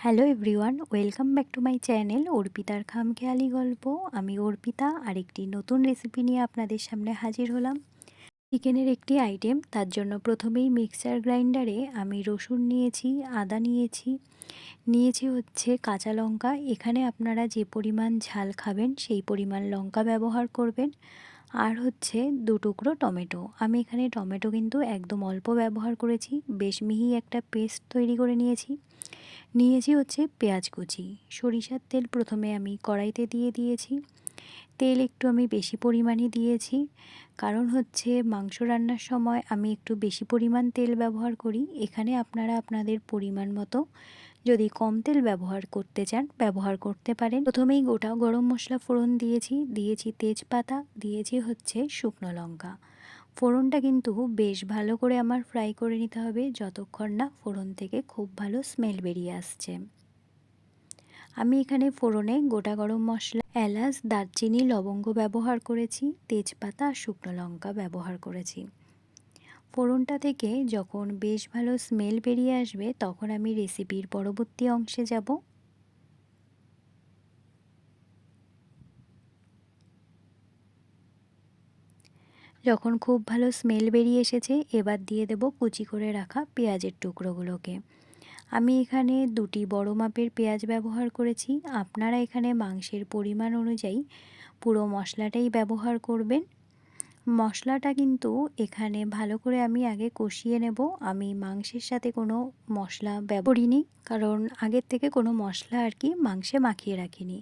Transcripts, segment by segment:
Hello everyone welcome back to my channel অর্পিতার খামখেয়ালি গল্প আমি অর্পিতা, আরেকটি নতুন রেসিপি নিয়ে আপনাদের সামনে হাজির হলাম। চিকেনের একটি আইটেম তার জন্য প্রথমেই মিক্সার গ্রাইন্ডারে আমি রসুন নিয়েছি, আদা নিয়েছি। নিয়েছি হচ্ছে কাঁচা লঙ্কা। এখানে আপনারা যে পরিমাণ ঝাল খাবেন, সেই পরিমাণ লঙ্কা ব্যবহার করবেন। আর হচ্ছে দু টুকরো টমেটো। আমি এখানে টমেটো কিন্তু একদম অল্প ব্যবহার করেছি। বেশ মিহি একটা পেস্ট তৈরি করে নিয়েছি। নিয়েছি হচ্ছে পেঁয়াজ কুচি। সরিষার তেল প্রথমে আমি কড়াইতে দিয়ে দিয়েছি। তেল একটু আমি বেশি পরিমাণে দিয়েছি। কারণ হচ্ছে মাংস রান্নার সময় আমি একটু বেশি পরিমাণ তেল ব্যবহার করি। এখানে আপনারা আপনাদের পরিমাণ মতো যদি কম তেল ব্যবহার করতে চান, ব্যবহার করতে পারেন। প্রথমেই গোটা গরম মশলা ফোড়ন দিয়েছি। দিয়েছি তেজপাতা, দিয়েছি হচ্ছে শুকনো লঙ্কা। ফোড়নটা কিন্তু বেশ ভালো করে আমার ফ্রাই করে নিতে হবে যতক্ষণ না ফোড়ন থেকে খুব ভালো স্মেল বেরিয়ে আসছে। আমি এখানে ফোড়নে গোটা গরম মশলা, এলাচ, দারচিনি, লবঙ্গ ব্যবহার করেছি, তেজপাতা আর শুকনো লঙ্কা ব্যবহার করেছি। ফোড়নটা থেকে যখন বেশ ভালো স্মেল বেরিয়ে আসবে তখন আমি রেসিপির পরবর্তী অংশে যাব। যখন খুব ভালো স্মেল বেরিয়ে এসেছে, এবার দিয়ে দেব কুচি করে রাখা পেঁয়াজের টুকরোগুলোকে। আমি এখানে দুটি বড় মাপের পেঁয়াজ ব্যবহার করেছি। আপনারা এখানে মাংসের পরিমাণ অনুযায়ী পুরো মশলাটাই ব্যবহার করবেন। মশলাটা কিন্তু এখানে ভালো করে আমি আগে কষিয়ে নেব। আমি মাংসের সাথে কোনো মশলা ব্যবহার করিনি, কারণ আগের থেকে কোনো মশলা আর কি মাংসে মাখিয়ে রাখিনি।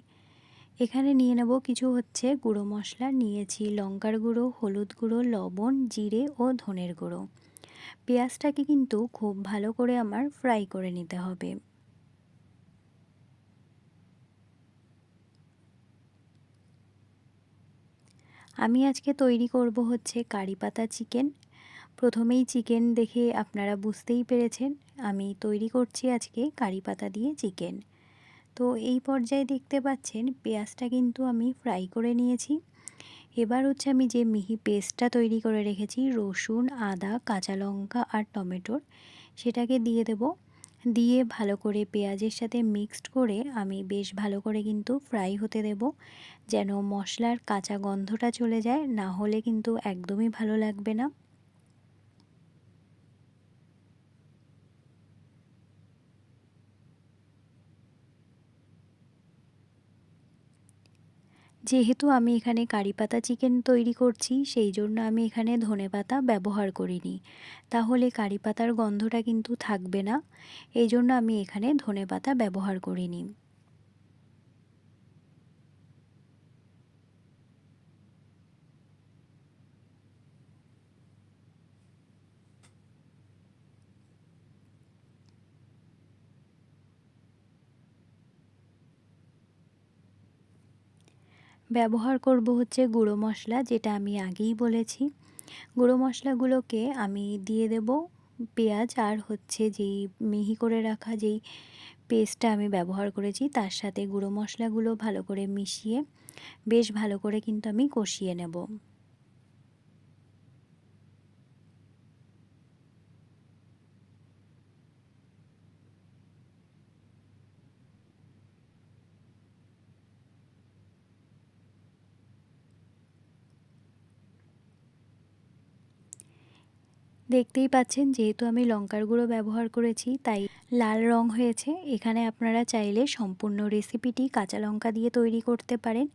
এখানে নিয়ে নেব কিছু হচ্ছে গুঁড়ো মশলা, নিয়েছি লঙ্কার গুঁড়ো, হলুদ গুঁড়ো, লবণ, জিরে ও ধনের গুঁড়ো। পেঁয়াজটাকে কিন্তু খুব ভালো করে আমার ফ্রাই করে নিতে হবে। আমি আজকে তৈরি করব হচ্ছে কারি পাতা চিকেন। প্রথমেই চিকেন দেখে আপনারা বুঝতেই পেরেছেন, আমি তৈরি করছি আজকে কারি পাতা দিয়ে চিকেন। তো এই পর্যায়ে দেখতে পাচ্ছেন পেঁয়াজটা কিন্তু আমি ফ্রাই করে নিয়েছি। এবার হচ্ছে আমি যে মিহি পেস্টটা তৈরি করে রেখেছি, রসুন, আদা, কাঁচা লঙ্কা আর টমেটোর, সেটাকে দিয়ে দেব। দিয়ে ভালো করে পেঁয়াজের সাথে মিক্সড করে আমি বেশ ভালো করে কিন্তু ফ্রাই হতে দেব, যেন মশলার কাঁচা গন্ধটা চলে যায়, না হলে কিন্তু একদমই ভালো লাগবে না। যেহেতু আমি এখানে কারি পাতা চিকেন তৈরি করছি, সেই জন্য আমি এখানে ধনে পাতা ব্যবহার করিনি। তাহলে কারি পাতার গন্ধটা কিন্তু থাকবে না। এই জন্য আমি এখানে ধনে পাতা ব্যবহার করিনি। ব্যবহার করব হচ্ছে গুঁড়ো মশলা, যেটা আমি আগেই বলেছি। গুঁড়ো মশলাগুলোকে আমি দিয়ে দেব পেঁয়াজ আর হচ্ছে যেই মিহি করে রাখা যেই পেস্টটা আমি ব্যবহার করেছি, তার সাথে গুঁড়ো মশলাগুলো ভালো করে মিশিয়ে, বেশ ভালো করে কিন্তু আমি কষিয়ে নেব। দেখতেই পাচ্ছেন, যেহেতু আমি লঙ্কার গুঁড়ো ব্যবহার করেছি, তাই লাল রং হয়েছে। এখানে আপনারা চাইলে সম্পূর্ণ রেসিপিটি কাঁচা লঙ্কা দিয়ে তৈরি করতে পারেন।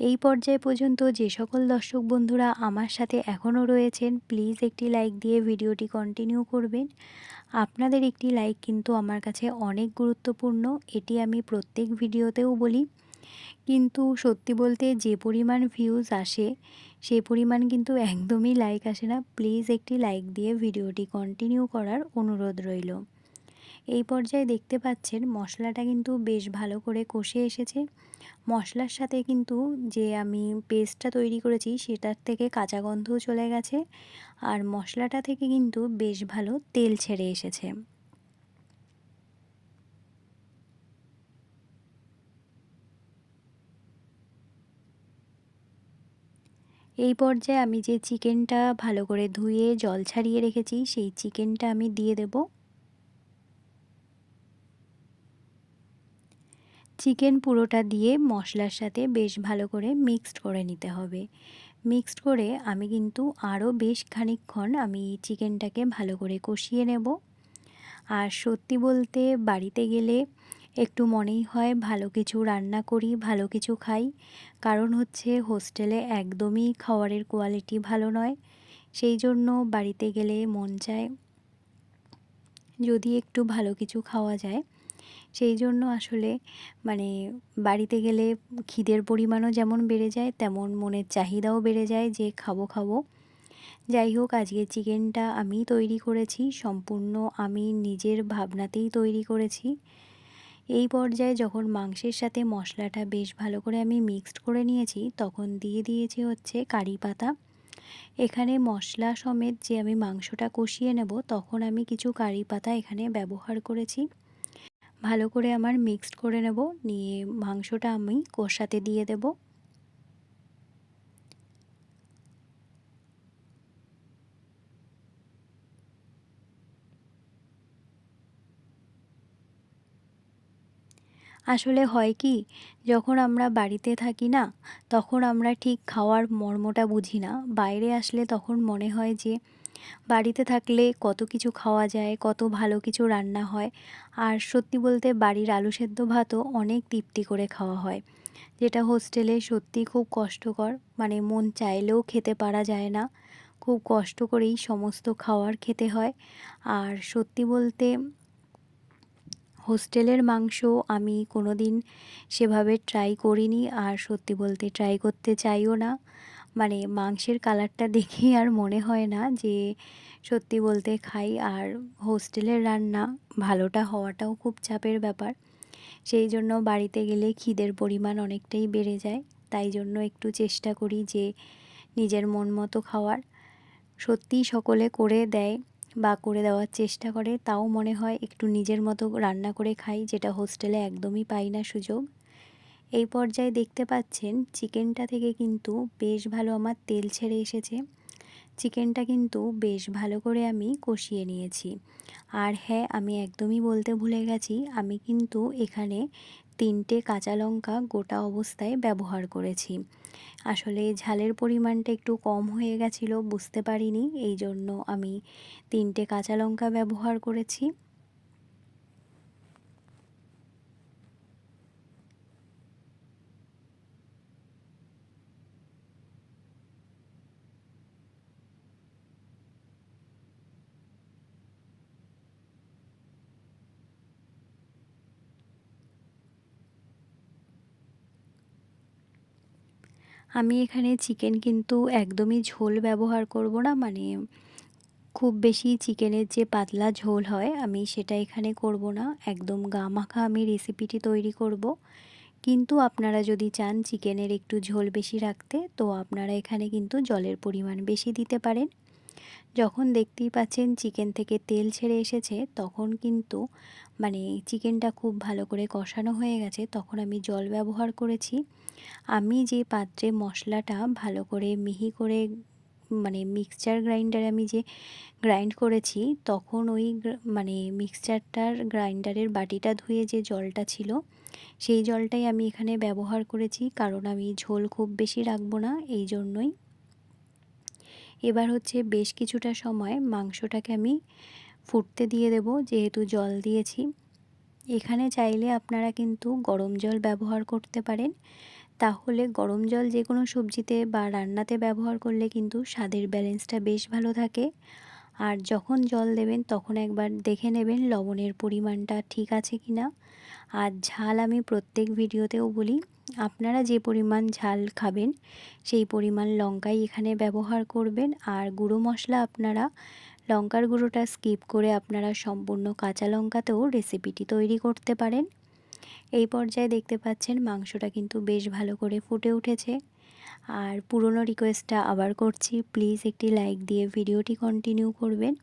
এই পর্যায়ে পর্যন্ত যে সকল দর্শক বন্ধুরা আমার সাথে এখনও রয়েছেন প্লিজ একটি লাইক দিয়ে ভিডিওটি কন্টিনিউ করবেন। আপনাদের একটি লাইক কিন্তু আমার কাছে অনেক গুরুত্বপূর্ণ। এটি আমি প্রত্যেক ভিডিওতেও বলি। কিন্তু সত্যি বলতে যে পরিমাণ ভিউজ আসে সেই পরিমাণ কিন্তু একদমই লাইক আসে না। প্লিজ একটি লাইক দিয়ে ভিডিওটি কন্টিনিউ করার অনুরোধ রইল। এই পর্যায়ে দেখতে পাচ্ছেন, মশলাটা কিন্তু বেশ ভালো করে কষে এসেছে। মশলার সাথে কিন্তু যে আমি পেস্টটা তৈরি করেছি, সেটার থেকে কাঁচা গন্ধও চলে গেছে। আর মশলাটা থেকে কিন্তু বেশ ভালো তেল ছেড়ে এসেছে। এই পর্যায়ে আমি যে চিকেনটা ভালো করে ধুয়ে জল ছাড়িয়ে রেখেছি, সেই চিকেনটা আমি দিয়ে দেব। চিকেন পুরোটা দিয়ে মশলার সাথে বেশ ভালো করে মিক্সড করে নিতে হবে। মিক্সড করে আমি কিন্তু আরও বেশ খানিকক্ষণ আমি চিকেনটাকে ভালো করে কষিয়ে নেব। আর সত্যি বলতে বাড়িতে গেলে একটু মনেই হয় ভালো কিছু রান্না করি, ভালো কিছু খাই। কারণ হচ্ছে হোস্টেলে একদমই খাবারের কোয়ালিটি ভালো নয়। সেই জন্য বাড়িতে গেলে মন চায় যদি একটু ভালো কিছু খাওয়া যায়। সেই জন্য আসলে মানে বাড়িতে গেলে খিদের পরিমাণও যেমন বেড়ে যায়, তেমন মনের চাহিদাও বেড়ে যায় যে খাব খাব। যাই হোক, আজকে চিকেনটা আমি তৈরি করেছি, সম্পূর্ণ আমি নিজের ভাবনাতেই তৈরি করেছি। এই পর্যায়ে যখন মাংসের সাথে মশলাটা বেশ ভালো করে আমি মিক্সড করে নিয়েছি, তখন দিয়ে দিয়েছি হচ্ছে কারি পাতা। এখানে মশলা সমেত যে আমি মাংসটা কষিয়ে নেব, তখন আমি কিছু কারি পাতা এখানে ব্যবহার করেছি। ভালো করে আমার মিক্সড করে নেব, নিয়ে মাংসটা আমি কষাতে দিয়ে দেবো। আসলে হয় কি, যখন আমরা বাড়িতে থাকি না, তখন আমরা ঠিক খাওয়ার মর্মটা বুঝি না। বাইরে আসলে তখন মনে হয় যে, বাড়িতে থাকলে কত কিছু খাওয়া যায়, কত ভালো কিছু রান্না হয়। আর সত্যি বলতে বাড়ির আলু সেদ্ধ ভাতও অনেক তৃপ্তি করে খাওয়া হয়। যেটা হোস্টেলে সত্যি খুব কষ্টকর মানে মন চাইলেও খেতে পারা যায় না। খুব কষ্ট করেই সমস্ত খাওয়ার খেতে হয়। আর সত্যি বলতে হোস্টেলের মাংস আমি কোনো দিন সেভাবে ট্রাই করিনি, আর সত্যি বলতে ট্রাই করতে চাইও না। মানে মাংসের কালারটা দেখেই আর মনে হয় না যে সত্যি বলতে খাই, আর হোস্টেলের রান্না ভালোটা হওয়াটাও খুব চাপের ব্যাপার। সেই জন্য বাড়িতে গেলে খিদের পরিমাণ অনেকটাই বেড়ে যায়, তাই জন্য একটু চেষ্টা করি যে নিজের মন মতো খাওয়ার। সত্যিই সকলে করে দেয় বা করে দেওয়ার চেষ্টা করে, তাও মনে হয় একটু নিজের মতো রান্না করে খাই, যেটা হোস্টেলে একদমই পাই না সুযোগ। এই পর্যায়ে দেখতে পাচ্ছেন, চিকেনটা থেকে কিন্তু বেশ ভালো আমার তেল ছেড়ে এসেছে। চিকেনটা কিন্তু বেশ ভালো করে আমি কষিয়ে নিয়েছি। আর হ্যাঁ আমি একদমই বলতে ভুলে গেছি, আমি কিন্তু এখানে তিনটে কাঁচা লঙ্কা গোটা অবস্থায় ব্যবহার করেছি। আসলে ঝালের পরিমাণটা একটু কম হয়ে গেছিল, বুঝতে পারিনি। এই জন্য আমি তিনটে কাঁচা লঙ্কা ব্যবহার করেছি। আমি এখানে চিকেন কিন্তু একদমই ঝোল ব্যবহার করব না মানে খুব বেশি চিকেনের যে পাতলা ঝোল হয়, আমি সেটা এখানে করব না। একদম গা মাখা আমি রেসিপিটি তৈরি করব। কিন্তু আপনারা যদি চান চিকেনের একটু ঝোল বেশি রাখতে, তো আপনারা এখানে কিন্তু জলের পরিমাণ বেশি দিতে পারেন। যখন দেখতেই পাচ্ছেন চিকেন থেকে তেল ছেড়ে এসেছে, তখন কিন্তু মানে চিকেনটা খুব ভালো করে কষানো হয়ে গেছে, তখন আমি জল ব্যবহার করেছি। আমি যে পাত্রে মশলাটা ভালো করে মিহি করে মানে মিক্সচার গ্রাইন্ডারে আমি যে গ্রাইন্ড করেছি, তখন ওই মানে মিক্সচারটার গ্রাইন্ডারের বাটিটা ধুয়ে যে জলটা ছিল, সেই জলটাই আমি এখানে ব্যবহার করেছি। কারণ আমি ঝোল খুব বেশি রাখব না, এই জন্যই এবার হচ্ছে বেশ কিছুটা সময় মাংসটাকে আমি ফুটতে দিয়ে দেব, যেহেতু জল দিয়েছি। এখানে চাইলে আপনারা কিন্তু গরম জল ব্যবহার করতে পারেন। তাহলে গরম জল যে কোনো সবজিতে বা রান্নাতে ব্যবহার করলে কিন্তু স্বাদের ব্যালেন্সটা বেশ ভালো থাকে। আর যখন জল দেবেন তখন একবার দেখে নেবেন লবণের পরিমাণটা ঠিক আছে কি না। আর ঝাল আমি প্রত্যেক ভিডিওতেও বলি, আপনারা যে পরিমাণ ঝাল খাবেন সেই পরিমাণ লঙ্কাই এখানে ব্যবহার করবেন। আর গুঁড়ো মশলা আপনারা লঙ্কার গুঁড়োটা স্কিপ করে আপনারা সম্পূর্ণ কাঁচা লঙ্কাতেও রেসিপিটি তৈরি করতে পারেন। এই পর্যায়ে দেখতে পাচ্ছেন মাংসটা কিন্তু বেশ ভালো করে ফুটে উঠেছে। আর পুরনো রিকোয়েস্টটা আবার করছি। প্লিজ একটি লাইক দিয়ে ভিডিওটি কন্টিনিউ করবেন।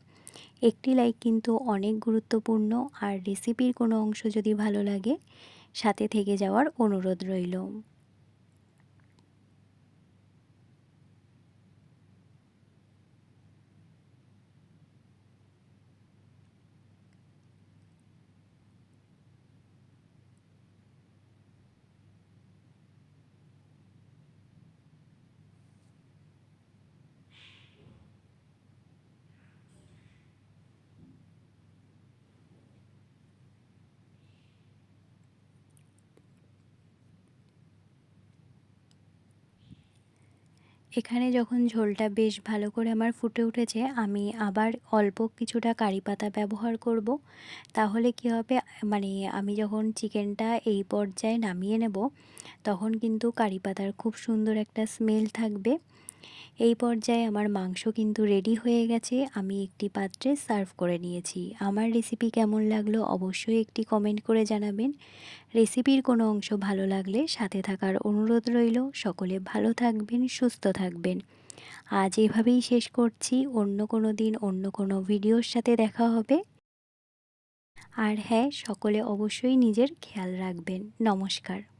একটি লাইক কিন্তু অনেক গুরুত্বপূর্ণ আর রেসিপির কোনো অংশ যদি ভালো লাগে, সাথে থেকে যাওয়ার অনুরোধ রইল। এখানে যখন ঝোলটা বেশ ভালো করে আমার ফুটে উঠেছে, আমি আবার অল্প কিছুটা কারি পাতা ব্যবহার করব। তাহলে কি হবে মানে আমি যখন চিকেনটা এই পর্যায়ে নামিয়ে নেব, তখন কিন্তু কারি পাতার খুব সুন্দর একটা স্মেল থাকবে। এই পর্যায়ে আমার মাংস কিন্তু রেডি হয়ে গেছে, আমি একটি পাত্রে সার্ভ করে নিয়েছি। আমার রেসিপি কেমন লাগল অবশ্যই একটি কমেন্ট করে জানাবেন। রেসিপির কোনো অংশ ভালো লাগলে সাথে থাকার অনুরোধ রইল, সকলে ভালো থাকবেন, সুস্থ থাকবেন। আজ এভাবেই শেষ করছি, অন্য কোনো দিন অন্য কোনো ভিডিওর সাথে দেখা হবে। আর হ্যাঁ সকলে অবশ্যই নিজের খেয়াল রাখবেন। নমস্কার।